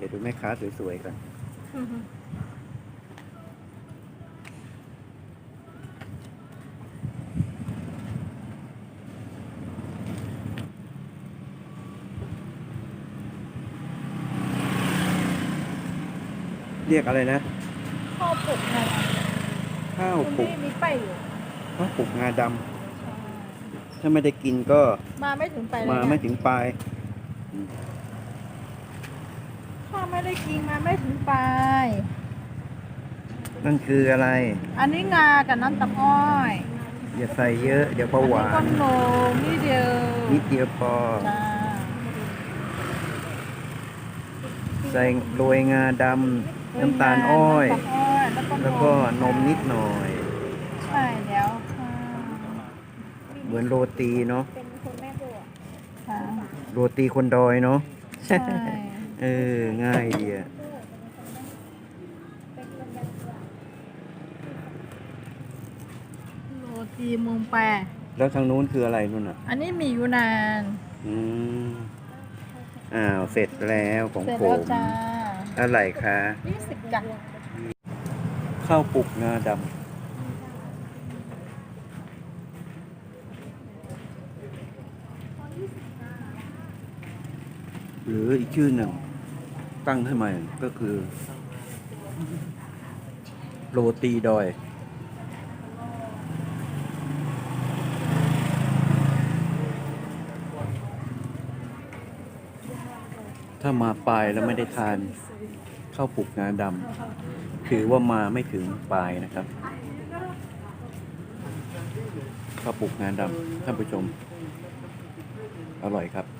เดี๋ยวดูแม่ค้าสวยๆกันเรียกอะไรนะ ข้าวปลุกไงข้าวคุณปลุกพี่มีไปอยู่ข้าวปลุกงาดำถ้าไม่ได้กินก็ มาไม่ถึงไปเลยมานะไม่ถึงปลายถ้า ไม่ได้กินมาไม่ถึงไปนั่นคืออะไร อันนี้งากับน้ำตาลอ้อยอย่าใส่เยอะ เดี๋ยวเบาหวาอันนนี้ก็นมนี่เดียวนิดเดียวพอ จ้าใส่โรยงาดำน้ำตาลอ้อย น้ำตาลอ้อยแล้วก็แล้วก็นมนิดหน่อย ใช่แล้วค่ะเหมือนโรตีเนาะเป็นคนแม่บัวค่ะโรตีคนดอยเนาะ ใช่ เออ ง่ายดีอะเป็นคนแม่บัวโรตีเมุงแปรแล้วทางนู้นคืออะไรนู่นอะ อันนี้มีอยู่นานอืมอ้าว เสร็จแล้วของเสร็จผแล้วมจ้าอะไรคะยี่สิบจ้ะข้าวปลุกงาดำหรืออีกชื่อหนึ่ง ตั้งให้ใหม่ก็คือ โรตีดอย ถ้ามาปลายแล้วไม่ได้ทานข้าวปลุกงาดำถือว่ามาไม่ถึงปลายนะครับข้าวปลุกงาดำท่านผู้ชม อร่อยครับ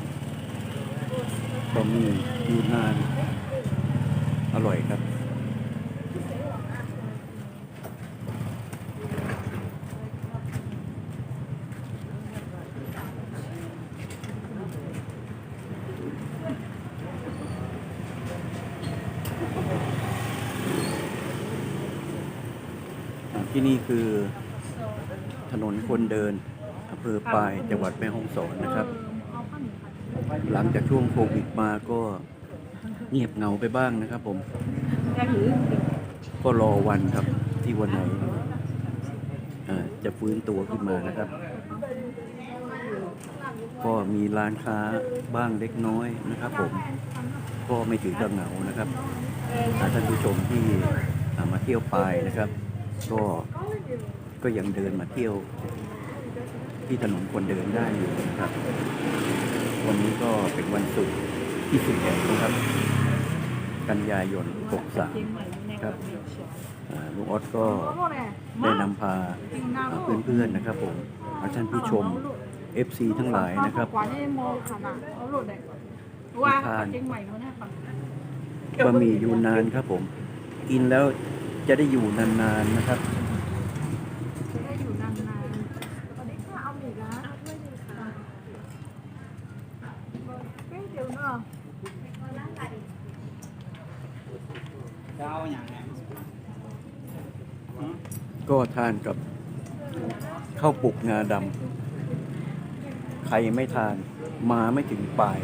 บะหมี่ยูนานอร่อยครับที่นี่คือถนนคนเดินอำเภอปลายจังหวัดแม่ฮ่องสอนนะครับ หลังจากช่วงโควิดมาก็เงียบเหงาไปบ้างนะครับผม ก็รอวันครับที่วันไหนจะฟื้นตัวขึ้นมานะครับ ก็มีร้านค้าบ้างเล็กน้อยนะครับผม ก็ไม่ถือกับเหงานะครับท่านผู้ชมที่มาเที่ยวปายนะครับ ก็ก็ยังเดินมาเที่ยวที่ถนนคนเดินได้อยู่นะครับ วันนี้ก็เป็นวันศุกร์ที่11นะครับ กันยายน 63 ครับลุงออสก็ได้นำพาเพื่อนๆนะครับผมท่านผู้ชม FC ทั้งหลายนะครับกว่านบะหมี่ยูนานครับผม กินแล้วจะได้อยู่นานๆนะครับ จะได้อยู่นานๆตอนนี้ข้าเอาหมี่นะด้วยหนึ่งค่ะ เฮ้ยเดี๋ยวเนาะก็ทานกับข้าวปลุกงาดำใครไม่ทานมาไม่ถึงปลาย